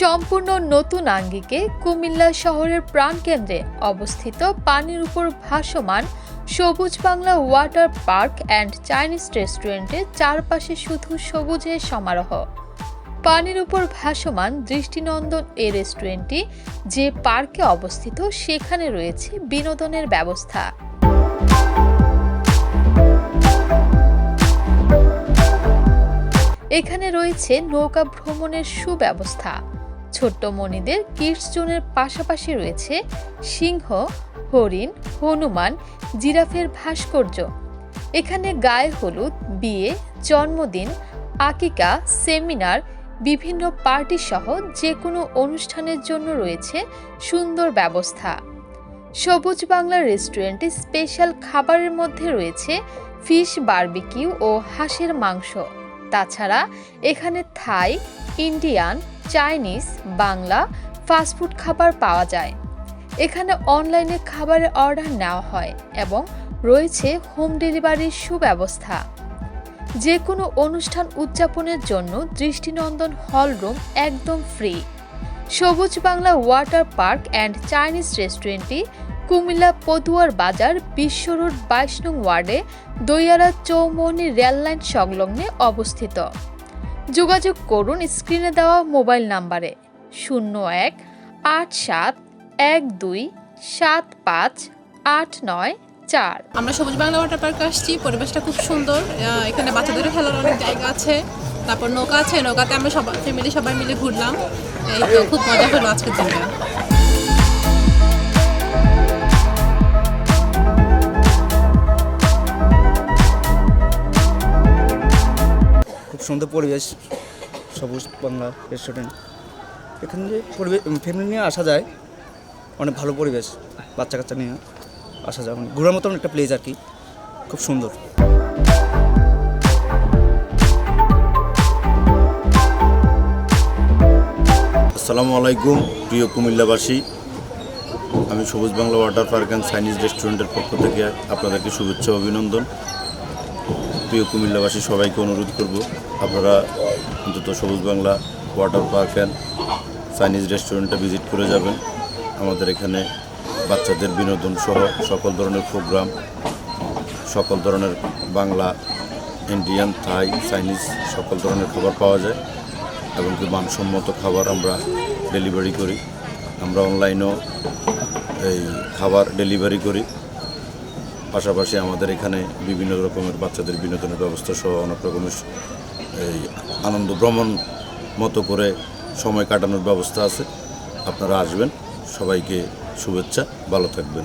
সম্পূর্ণ নতুন আঙ্গিকে কুমিল্লা শহরের প্রাণকেন্দ্রে অবস্থিত পানির উপর ভাসমান Sabuj Bangla water park and Chinese রেস্টুরেন্টের চারপাশে শুধু সবুজের সমারোহ। পানির উপর ভাসমান দৃষ্টিনন্দন এ রেস্টুরেন্টটি যে পার্কে অবস্থিত সেখানে রয়েছে বিনোদনের ব্যবস্থা। এখানে রয়েছে নৌকা ভ্রমণের সুব্যবস্থা। ছোট্ট মণিদের কিডস পাশাপাশি রয়েছে সিংহ, হরিণ, হনুমান, জিরাফের ভাস্কর্য। এখানে গায়ে হলুদ, বিয়ে, জন্মদিন, আকিকা, সেমিনার, বিভিন্ন পার্টি সহ যে কোনো অনুষ্ঠানের জন্য রয়েছে সুন্দর ব্যবস্থা। সবুজ বাংলা রেস্টুরেন্টে স্পেশাল খাবারের মধ্যে রয়েছে ফিশ বারবিকিউ ও হাঁসের মাংস। তাছাড়া এখানে Thai, Indian, Chinese, Bangla fast food খাবার পাওয়া যায়। এখানে অনলাইনে খাবারের অর্ডার নেওয়া হয় এবং রয়েছে হোম ডেলিভারির সুব্যবস্থা। যে কোনো অনুষ্ঠান উদযাপনের জন্য দৃষ্টিনন্দন হল রুম একদম free. Sabuj Bangla water park and Chinese রেস্টুরেন্টটি Comilla পদুয়ার বাজার বিশ্ব রোড বাইশ নং ওয়ার্ডে দইয়ারা চৌমনি রেললাইন সংলগ্নে অবস্থিত। যোগাযোগ করুন স্ক্রিনে দেওয়া মোবাইল নাম্বারে শূন্য এক, আট সাত, এক দুই, সাত পাঁচ, আট নয়, চার। আমরা সবুজ বাংলা ওয়াটার পার্ক আসছি, পরিবেশটা খুব সুন্দর। এখানে বাচ্চাদের খেলার অনেক জায়গা আছে, তারপর নৌকা আছে, নৌকাতে আমরা সবাই ফ্যামিলি সবাই মিলে ঘুরলাম। এই তো, খুব মজা হলো আজকের দিনটা। সুন্দর পরিবেশ, সবুজ বাংলা রেস্টুরেন্ট এখানে যে পরিবেশ ফ্যামিলি নিয়ে আসা যায়। অনেক ভালো পরিবেশ বাচ্চা কাচ্চা নিয়ে আসা যায়। মানে ঘোরার মতন একটা প্লেস আর কি। খুব সুন্দর। আসসালামু আলাইকুম, প্রিয় কুমিল্লাবাসী। আমি Sabuj Bangla water park and Chinese রেস্টুরেন্টের পক্ষ থেকে আপনাদেরকে শুভেচ্ছা অভিনন্দন। প্রিয় কুমিল্লাবাসী, সবাইকে অনুরোধ করব, আপনারা অন্তত Sabuj Bangla water park and Chinese রেস্টুরেন্টটা ভিজিট করে যাবেন। আমাদের এখানে বাচ্চাদের বিনোদন সহ সকল ধরনের প্রোগ্রাম, সকল ধরনের বাংলা, ইন্ডিয়ান, থাই, চাইনিজ সকল ধরনের খাবার পাওয়া যায় এবং কি মানসম্মত খাবার আমরা ডেলিভারি করি। আমরা অনলাইনেও এই খাবার ডেলিভারি করি। পাশাপাশি আমাদের এখানে বিভিন্ন রকমের বাচ্চাদের বিনোদনের ব্যবস্থা সহ অনেক রকমের এই আনন্দ ভ্রমণ মতো করে সময় কাটানোর ব্যবস্থা আছে। আপনারা আসবেন। সবাইকে শুভেচ্ছা। ভালো থাকবেন।